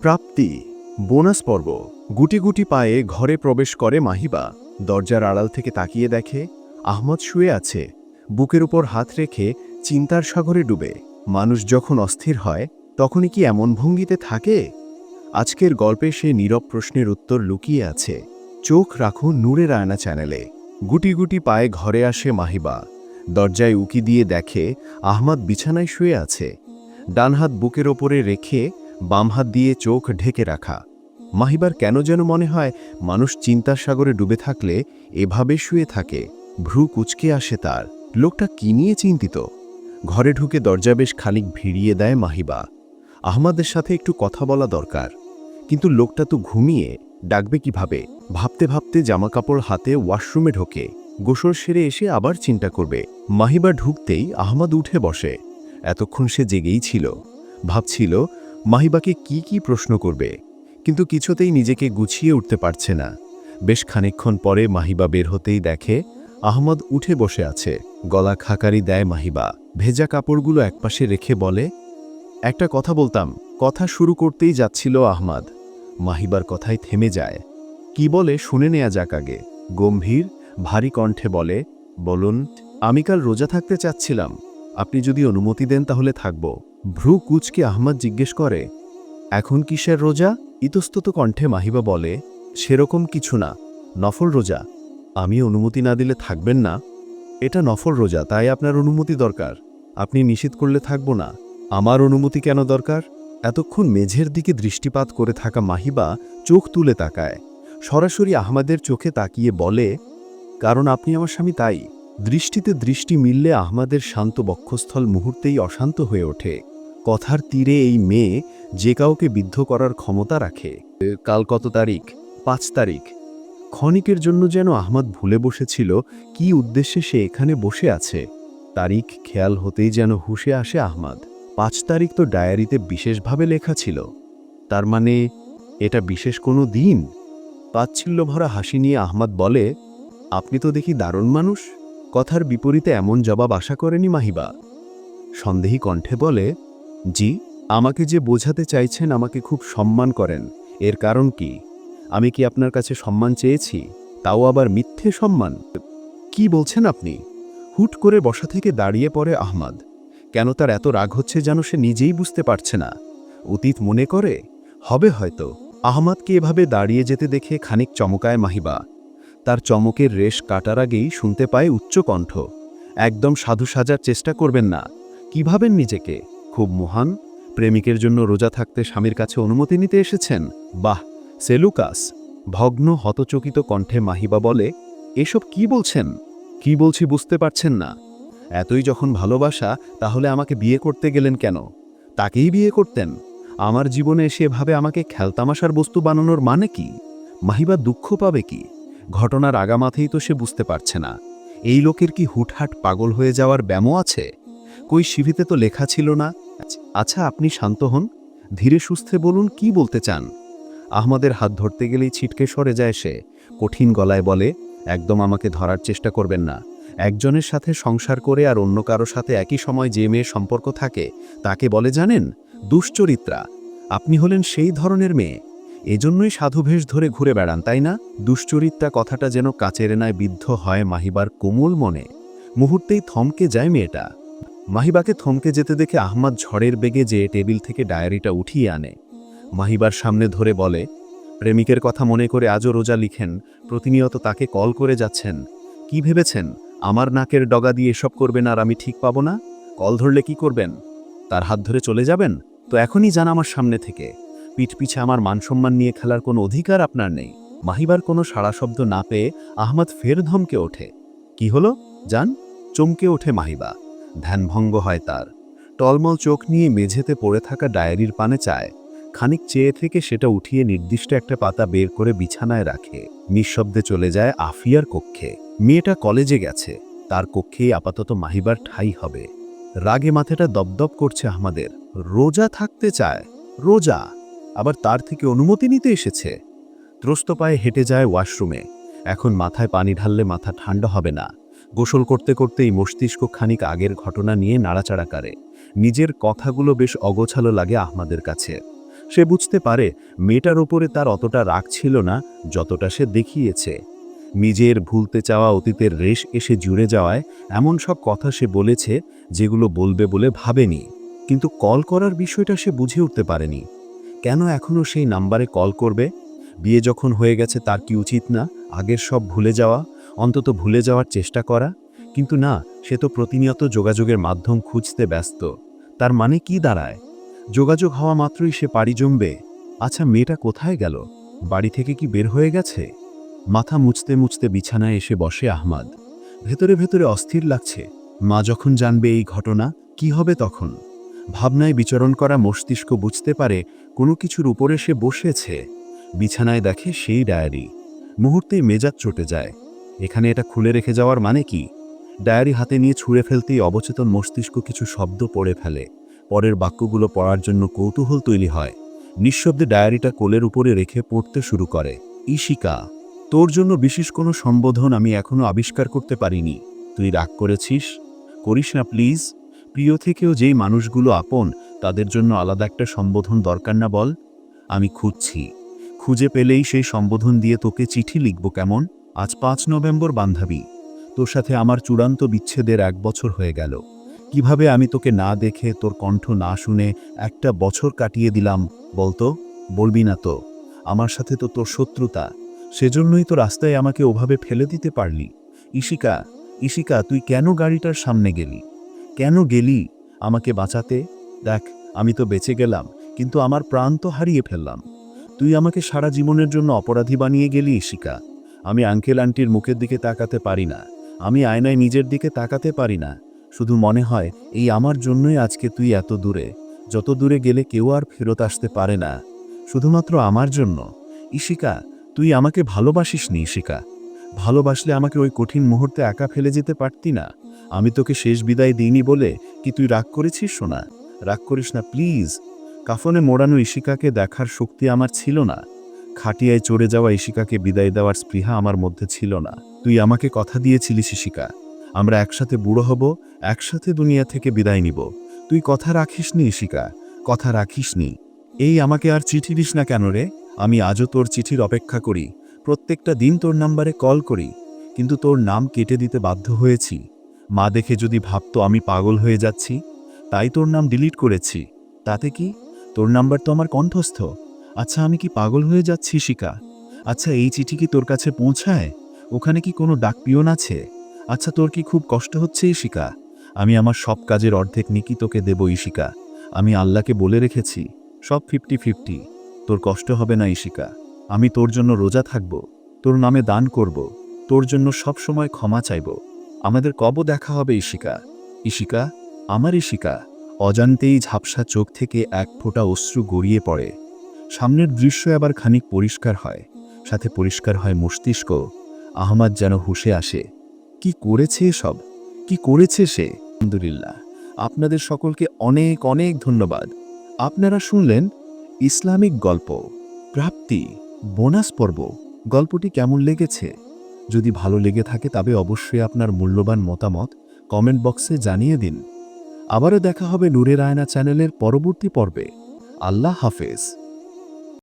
প্রাপ্তি, bonus পর্ব। গুটি গুটি পায়ে ঘরে প্রবেশ করে মাহিবা। দরজার আড়াল থেকে তাকিয়ে দেখে, আহমদ শুয়ে আছে। বুকের উপর হাত রেখে চিন্তার সাগরে ডুবে। মানুষ যখন অস্থির হয়, তখনই কি এমন ভঙ্গিতে থাকে? আজকের গল্পে সে নীরব প্রশ্নের উত্তর লুকিয়ে আছে। চোখ রাখুন নূরের রায়না চ্যানেলে। গুটি গুটি পায়ে ঘরে আসে মাহিবা। দরজায় উকি দিয়ে দেখে, আহমদ বিছানায় শুয়ে আছে। ডান হাত বুকের ওপরে রেখে বাম হাত দিয়ে চোখ ঢেকে রাখা। মাহিবার কেন যেন মনে হয়, মানুষ চিন্তার সাগরে ডুবে থাকলে এভাবে শুয়ে থাকে, ভ্রু কুচকে আসে তার। লোকটা কি নিয়ে চিন্তিত? ঘরে ঢুকে দরজা বেশ খানিক ভিড়িয়ে দেয় মাহিবা। আহমাদের সাথে একটু কথা বলা দরকার। কিন্তু লোকটা তো ঘুমিয়ে, ডাকবে কীভাবে? ভাবতে ভাবতে জামাকাপড় হাতে ওয়াশরুমে ঢোকে। গোসল সেরে এসে আবার চিন্তা করবে। মাহিবা ঢুকতেই আহমদ উঠে বসে। এতক্ষণ সে জেগেই ছিল। ভাবছিল মাহিবাকে কি কি প্রশ্ন করবে? কিন্তু কিছুতেই নিজেকে গুছিয়ে উঠতে পারছে না। বেশ খানিকক্ষণ পরে মাহিবা বের হতেই দেখে আহমদ উঠে বসে আছে। গলা খাকারি দেয় মাহিবা। ভেজা কাপড়গুলো একপাশে রেখে বলে, একটা কথা বলতাম। কথা শুরু করতেই যাচ্ছিল আহমদ। মাহিবার কথায় থেমে যায়। কি বলে শুনে নেয়া যাক আগে। গম্ভীর, ভারী কণ্ঠে বলে, বলুন, আমি কাল রোজা থাকতে চাচ্ছিলাম। আপনি যদি অনুমতি দেন তাহলে থাকব। ভ্রু কুচকে আহমদ জিজ্ঞেস করে, এখন কিসের রোজা? ইতস্তত কণ্ঠে মাহিবা বলে, সেরকম কিছু না, নফল রোজা। আমি অনুমতি না দিলে থাকবেন না। এটা নফল রোজা, তাই আপনার অনুমতি দরকার। আপনি নিষেধ করলে থাকব না। আমার অনুমতি কেন দরকার? এতক্ষণ মেঝের দিকে দৃষ্টিপাত করে থাকা মাহিবা চোখ তুলে তাকায়। সরাসরি আহমাদের চোখে তাকিয়ে বলে, কারণ আপনি আমার স্বামী তাই। দৃষ্টিতে দৃষ্টি মিললে আহমাদের শান্ত বক্ষস্থল মুহূর্তেই অশান্ত হয়ে ওঠে। কথার তীরে এই মেয়ে যে কাউকে বিদ্ধ করার ক্ষমতা রাখে। কাল কত তারিখ? পাঁচ তারিখ। ক্ষণিকের জন্য যেন আহমদ ভুলে বসেছিল, কি উদ্দেশ্যে সে এখানে বসে আছে? তারিখ খেয়াল হতেই যেন হুশে আসে আহমদ। পাঁচ তারিখ তো ডায়েরিতে বিশেষভাবে লেখা ছিল। তার মানে এটা বিশেষ কোনো দিন? তাচ্ছিল্য ভরা হাসি নিয়ে আহমদ বলে, আপনি তো দেখি দারুণ মানুষ। কথার বিপরীতে এমন জবাব আশা করেনি মাহিবা। সন্দেহী কণ্ঠে বলে জি, আমাকে যে বোঝাতে চাইছেন আমাকে খুব সম্মান করেন। এর কারণ কি? আমি কি আপনার কাছে সম্মান চেয়েছি? তাও আবার মিথ্যে সম্মান? কি বলছেন আপনি? হুট করে বসা থেকে দাঁড়িয়ে পড়ে আহমদ। কেন তার এত রাগ হচ্ছে যেন সে নিজেই বুঝতে পারছে না? অতীত মনে করে? হবে হয়তো। আহমদকে এভাবে দাঁড়িয়ে যেতে দেখে খানিক চমকায় মাহিবা। তার চমকের রেশ কাটার আগেই শুনতে পায় উচ্চ কণ্ঠ একদম সাধু সাজার চেষ্টা করবেন না। কি ভাবেন নিজেকে? খুব মহান। প্রেমিকের জন্য রোজা থাকতে স্বামীর কাছে অনুমতি নিতে এসেছেন। বাহ সেলুকাস ভগ্ন, হতচকিত কণ্ঠে মাহিবা বলে, এসব কি বলছেন? কি বলছি বুঝতে পারছেন না। এতই যখন ভালোবাসা, তাহলে আমাকে বিয়ে করতে গেলেন কেন? তাকেই বিয়ে করতেন? আমার জীবনে এসে এভাবে আমাকে খেলতামাশার বস্তু বানানোর মানে কি? মাহিবা দুঃখ পাবে কি? ঘটনার আগামাথেই তো সে বুঝতে পারছে না। এই লোকের কি হুটহাট পাগল হয়ে যাওয়ার ব্যামো আছে? কই শিভিতে তো লেখা ছিল না। আচ্ছা আপনি শান্ত হন। ধীরে সুস্থে বলুন, কি বলতে চান? আহমদের হাত ধরতে গেলেই ছিটকে সরে যায় সে। কঠিন গলায় বলে, একদম আমাকে ধরার চেষ্টা করবেন না। একজনের সাথে সংসার করে আর অন্য কারও সাথে একই সময় যে মেয়ে সম্পর্ক থাকে, তাকে বলে জানেন? দুশ্চরিত্রা। আপনি হলেন সেই ধরনের মেয়ে। এজন্যই সাধুভেশ ধরে ঘুরে বেড়ান, তাই না? দুশ্চরিত্রা কথাটা যেন কাচের এনায় বিদ্ধ হয় মাহিবার কোমল মনে। মুহূর্তেই থমকে যায় মেয়েটা। মাহিবাকে থমকে যেতে দেখে আহমদ ঝড়ের বেগে যেয়ে টেবিল থেকে ডায়েরিটা উঠিয়ে আনে। মাহিবার সামনে ধরে বলে, প্রেমিকের কথা মনে করে আজও রোজা লিখেন, প্রতিনিয়ত তাকে কল করে যাচ্ছেন। কি ভেবেছেন? আমার নাকের ডগা দিয়ে এসব করবেন আর আমি ঠিক পাবো না? কল ধরলে কি করবেন? তার হাত ধরে চলে যাবেন? তো এখনই যান আমার সামনে থেকে। পিঠ পিছে আমার মানসম্মান নিয়ে খেলার কোনো অধিকার আপনার নেই। মাহিবার কোনো সাড়া শব্দ না পেয়ে আহমদ ফের ধমকে ওঠে। কি হলো? যান? চমকে ওঠে মাহিবা। ধ্যানভঙ্গ হয় তার। টলমল চোখ নিয়ে মেঝেতে পড়ে থাকা ডায়েরির পানে চায়, খানিক চেয়ে থেকে সেটা উঠিয়ে নির্দিষ্ট একটা পাতা বের করে বিছানায় রাখে। নিঃশব্দে চলে যায় আফিয়ার কক্ষে। মেয়েটা কলেজে গেছে। তার কক্ষেই আপাতত মাহিবার ঠাই হবে। রাগে মাথাটা দপদপ করছে আমাদের রোজা থাকতে চায়। রোজা! আবার তার থেকে অনুমতি নিতে এসেছে। ত্রস্ত পায়ে হেঁটে যায় ওয়াশরুমে। এখন মাথায় পানি ঢাললে মাথা ঠান্ডা হবে না। গোসল করতে করতেই মস্তিষ্ক খানিক আগের ঘটনা নিয়ে নাড়াচাড়া করে। নিজের কথাগুলো বেশ অগোছালো লাগে আহমাদের কাছে। সে বুঝতে পারে, মেয়েটার ওপরে তার অতটা রাগ ছিল না, যতটা সে দেখিয়েছে। নিজের ভুলতে চাওয়া অতীতের রেশ এসে জুড়ে যাওয়ায় এমন সব কথা সে বলেছে, যেগুলো বলবে বলে ভাবেনি। কিন্তু কল করার বিষয়টা সে বুঝে উঠতে পারেনি। কেন এখনও সেই নাম্বারে কল করবে? বিয়ে যখন হয়ে গেছে তার কি উচিত না? আগের সব ভুলে যাওয়া? অন্তত ভুলে যাওয়ার চেষ্টা করা। কিন্তু না, সে তো প্রতিনিয়ত যোগাযোগের মাধ্যম খুঁজতে ব্যস্ত। তার মানে কি দাঁড়ায়? যোগাযোগ হওয়া মাত্রই সে পাড়ি জমবে। আচ্ছা মেয়েটা কোথায় গেল? বাড়ি থেকে কি বের হয়ে গেছে? মাথা মুছতে মুছতে বিছানায় এসে বসে আহমাদ। ভেতরে ভেতরে অস্থির লাগছে। মা যখন জানবে এই ঘটনা, কি হবে তখন? ভাবনায় বিচরণ করা মস্তিষ্ক বুঝতে পারে কোনো কিছুর উপরে সে বসেছে। বিছানায় দেখে সেই ডায়েরি। মুহূর্তেই মেজাজ চটে যায়। এখানে এটা খুলে রেখে যাওয়ার মানে কি? ডায়েরি হাতে নিয়ে ছুঁড়ে ফেলতেই অবচেতন মস্তিষ্ক কিছু শব্দ পড়ে ফেলে। পরের বাক্যগুলো পড়ার জন্য কৌতূহল তৈরি হয়। নিঃশব্দে ডায়েরিটা কোলের উপরে রেখে পড়তে শুরু করে। ইশিকা, তোর জন্য বিশেষ কোনো সম্বোধন আমি এখনও আবিষ্কার করতে পারিনি। তুই রাগ করেছিস? করিস না, প্লিজ। প্রিয় থেকেও যেই মানুষগুলো আপন, তাদের জন্য আলাদা একটা সম্বোধন দরকার না বল। আমি খুঁজছি। খুঁজে পেলেই সেই সম্বোধন দিয়ে তোকে চিঠি লিখব কেমন? আজ পাঁচ নভেম্বর বান্ধবী। তোর সাথে আমার চূড়ান্ত বিচ্ছেদের এক বছর হয়ে গেল। কীভাবে আমি তোকে না দেখে তোর কণ্ঠ না শুনে একটা বছর কাটিয়ে দিলাম, বলতো? বলবি না তো। আমার সাথে তো তোর শত্রুতা। সেজন্যই তো রাস্তায় আমাকে ওভাবে ফেলে দিতে পারলি। ইশিকা ইশিকা তুই কেন গাড়িটার সামনে গেলি? কেন গেলি আমাকে বাঁচাতে? দেখ, আমি তো বেঁচে গেলাম, কিন্তু আমার প্রাণ তো হারিয়ে ফেললাম। তুই আমাকে সারা জীবনের জন্য অপরাধী বানিয়ে গেলি ইশিকা আমি আঙ্কেল আন্টির মুখের দিকে তাকাতে পারি না। আমি আয়নায় নিজের দিকে তাকাতে পারি না। শুধু মনে হয়, এই আমার জন্যই আজকে তুই এত দূরে। যত দূরে গেলে কেউ আর ফেরত আসতে পারে না। শুধুমাত্র আমার জন্য। ইশিকা তুই আমাকে ভালোবাসিসনি ইশিকা ভালোবাসলে আমাকে ওই কঠিন মুহূর্তে একা ফেলে যেতে পারতি না। আমি তোকে শেষ বিদায় দিইনি বলে কি তুই রাগ করেছিস শোনা রাগ করিস না, প্লিজ। কাফনে মোড়ানো ইশিকাকে দেখার শক্তি আমার ছিল না। খাটিয়ায় চড়ে যাওয়া ইশিকাকে বিদায় দেওয়ার স্পৃহা আমার মধ্যে ছিল না। তুই আমাকে কথা দিয়েছিলিস ইশিকা আমরা একসাথে বুড়ো হব, একসাথে দুনিয়া থেকে বিদায় নিব। তুই কথা রাখিসনি ইশিকা কথা রাখিসনি। এই আমাকে আর চিঠি দিস না কেন রে? আমি আজও তোর চিঠির অপেক্ষা করি। প্রত্যেকটা দিন তোর নাম্বারে কল করি। কিন্তু তোর নাম কেটে দিতে বাধ্য হয়েছি। মা দেখে যদি ভাবতো আমি পাগল হয়ে যাচ্ছি, তাই তোর নাম ডিলিট করেছি। তাতে কি? তোর নাম্বার তো আমার কণ্ঠস্থ। আচ্ছা আমি কি পাগল হয়ে যাচ্ছি, শিকা? আচ্ছা এই চিঠি কি তোর কাছে পৌঁছায়? ওখানে কি কোনো ডাক পিয়ন আছে? আচ্ছা তোর কি খুব কষ্ট হচ্ছে ইশিকা আমি আমার সব কাজের অর্ধেক নিকি তোকে দেব ইশিকা আমি আল্লাহকে বলে রেখেছি, সব ফিফটি ফিফটি তোর কষ্ট হবে না ইশিকা আমি তোর জন্য রোজা থাকব, তোর নামে দান করব, তোর জন্য সব সময় ক্ষমা চাইব। আমাদের কব দেখা হবে ইশিকা ইশিকা আমার ইশিকা অজান্তেই ঝাপসা চোখ থেকে এক ফোঁটা অশ্রু গড়িয়ে পড়ে। সামনের দৃশ্য আবার খানিক পরিষ্কার হয়। সাথে পরিষ্কার হয় মস্তিষ্ক। আহমাদ যেন হুশে আসে, কি করেছে সব কি করেছে সে? আলহামদুলিল্লাহ, আপনাদের সকলকে অনেক অনেক ধন্যবাদ। আপনারা শুনলেন ইসলামিক গল্প, প্রাপ্তি, বোনাস পর্ব। গল্পটি কেমন লেগেছে? যদি ভালো লেগে থাকে তবে অবশ্যই আপনার মূল্যবান মতামত কমেন্ট বক্সে জানিয়ে দিন। আবারও দেখা হবে নূরের আয়না চ্যানেলের পরবর্তী পর্বে। আল্লাহ হাফেজ।